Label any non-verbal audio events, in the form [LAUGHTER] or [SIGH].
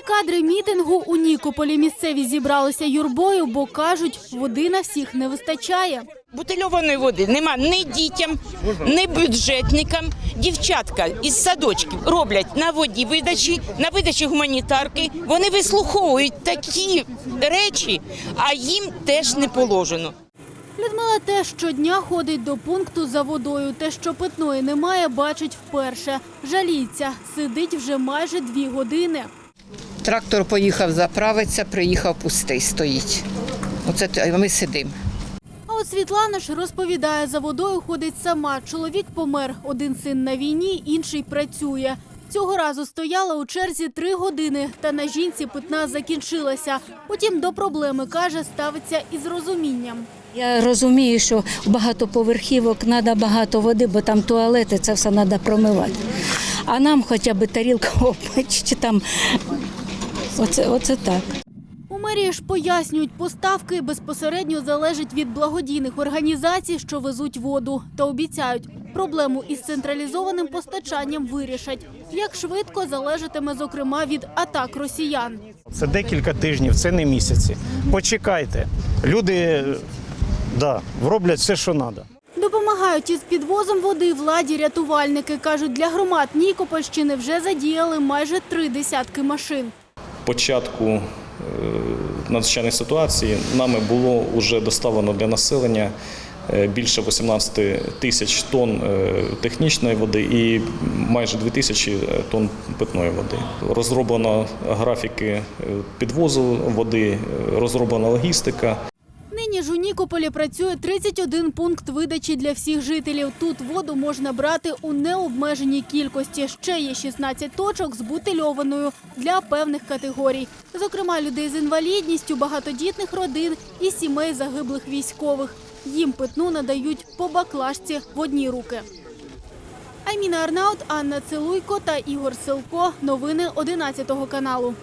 кадри мітингу у Нікополі місцеві зібралися юрбою, бо кажуть, води на всіх не вистачає. Бутильованої води нема ні дітям, ні бюджетникам. Дівчатка із садочків роблять на воді видачі, на видачі гуманітарки. Вони вислуховують такі речі, а їм теж не положено. Людмила теж щодня ходить до пункту за водою. Те, що питної немає, бачить вперше. Жаліється, сидить вже майже дві години. Трактор поїхав заправитися, приїхав пустий, стоїть. Оце ми сидимо. А от Світлана ж розповідає, за водою ходить сама. Чоловік помер, один син на війні, інший працює. Цього разу стояла у черзі три години, та на жінці питна закінчилася. Утім, до проблеми каже, ставиться із розумінням. Я розумію, що багатоповерхівок треба багато води, бо там туалети, це все треба промивати. А нам хоча б тарілка [LAUGHS] чи там оце, оце так. У мерії ж пояснюють, поставки безпосередньо залежать від благодійних організацій, що везуть воду, та обіцяють, проблему із централізованим постачанням вирішать. Як швидко залежатиме, зокрема, від атак росіян. Це декілька тижнів, це не місяці. Почекайте. Люди да, роблять все, що треба. Допомагають із підвозом води владі рятувальники. Кажуть, для громад Нікопольщини вже задіяли майже три десятки машин. Початку е, надзвичайної ситуації нами було вже доставлено для населення е, більше 18 тисяч тонн е, технічної води і майже 2 тисячі тонн питної води. Розроблено графіки підвозу води, розроблена логістика. Нині ж у Нікополі працює 31 пункт видачі для всіх жителів. Тут воду можна брати у необмеженій кількості. Ще є 16 точок з бутильованою для певних категорій, зокрема людей з інвалідністю, багатодітних родин і сімей загиблих військових. Їм питну надають по баклажці в одні руки. Айміна Арнаут, Анна Целуйко та Ігор Силко. Новини 11 каналу.